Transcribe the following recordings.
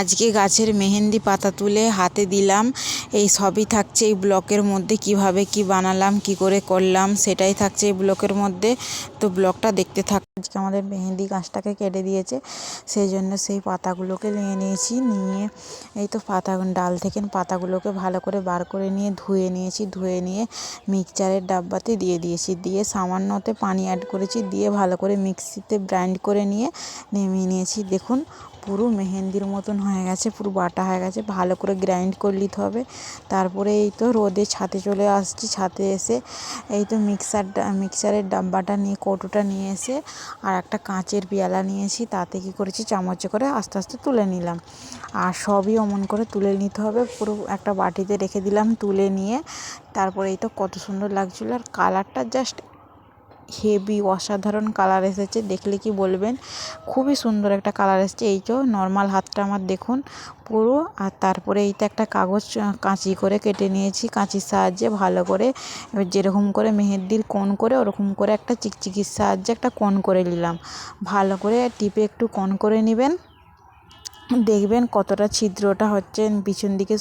আজকে গাছের মেহেন্দি পাতা তুলে হাতে দিলাম। এই সবই থাকছে এই ব্লকের মধ্যে। কীভাবে কি বানালাম, কি করে করলাম, সেটাই থাকছে এই ব্লকের মধ্যে। তো ব্লগটা দেখতে থাক। আজকে আমাদের মেহেন্দি গাছটাকে কেটে দিয়েছে, সেই জন্য সেই পাতাগুলোকে নিয়ে নিয়েছি, নিয়ে এই তো পাতা, ডাল থেকে পাতাগুলোকে ভালো করে বার করে নিয়ে ধুয়ে নিয়েছি, ধুয়ে নিয়ে মিক্সচারের ডাব্বাতে দিয়ে দিয়েছি। দিয়ে সামান্যতে পানি অ্যাড করেছি, দিয়ে ভালো করে মিক্সিতে গ্রাইন্ড করে নিয়ে নামিয়ে নিয়েছি। দেখুন, পুরো মেহেন্দির মতন হয়ে গেছে, পুরো বাটা হয়ে গেছে, ভালো করে গ্রাইন্ড করে নিতে হবে। তারপরে এই তো রোদে ছাদে চলে আসছি, ছাদে এসে এই তো মিক্সারটা মিক্সারের ডাব্বাটা নিয়ে কৌটোটা নিয়ে এসে আর একটা কাঁচের পেয়ালা নিয়েছি তাতে কী করেছি, চামচে করে আস্তে আস্তে তুলে নিলাম। আর সবই অমন করে তুলে নিতে হবে, পুরো একটা বাটিতে রেখে দিলাম তুলে নিয়ে। তারপরে এই তো কত সুন্দর লাগছিল, আর কালারটা জাস্ট হেভি, অসাধারণ কালার এসেছে। দেখলে কি বলবেন? খুবই সুন্দর একটা কালার এসেছে। এই তো নর্মাল হাতটা আমার দেখুন পুরো। আর তারপরে এইটা একটা কাগজ কাঁচি করে কেটে নিয়েছি। কাঁচির সাহায্যে ভালো করে এবার যেরকম করে মেহেদির কোণ করে ওরকম করে একটা চিকচিকির সাহায্যে একটা কোণ করে নিলাম। ভালো করে টিপে একটু কোণ করে নেবেন। দেখবেন কতটা ছিদ্রটা হচ্ছে, পিছন দিকে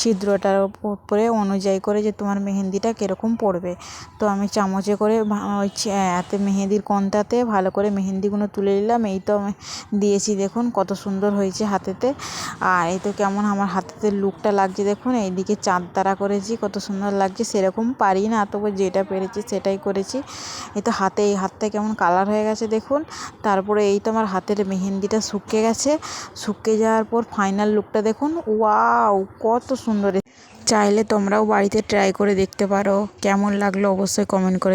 ছিদ্রটার উপরে অনুযায়ী করে যে তোমার মেহেন্দিটা কীরকম পড়বে। তো আমি চামচে করে ওই এতে মেহেন্দির কোণটাতে ভালো করে মেহেন্দিগুলো তুলে নিলাম। এই তো আমি দিয়েছি দেখুন কত সুন্দর হয়েছে হাতেতে। আর এই তো কেমন আমার হাতেতে লুকটা লাগছে দেখুন, এইদিকে চাঁদ তারা করেছি, কত সুন্দর লাগছে। সেরকম পারি না, তবু যেটা পেরেছি সেটাই করেছি। এই তো হাতে, এই হাতটা কেমন কালার হয়ে গেছে দেখুন। তারপরে এই তো আমার হাতের মেহেন্দিটা শুকিয়ে গেছে। শুকিয়ে যাওয়ার পর ফাইনাল লুকটা দেখুন। ওয়াও কত সুন্দর। চাইলে তোমরাও বাড়িতে ট্রাই করে দেখতে পারো। কেমন লাগল অবশ্যই কমেন্ট করে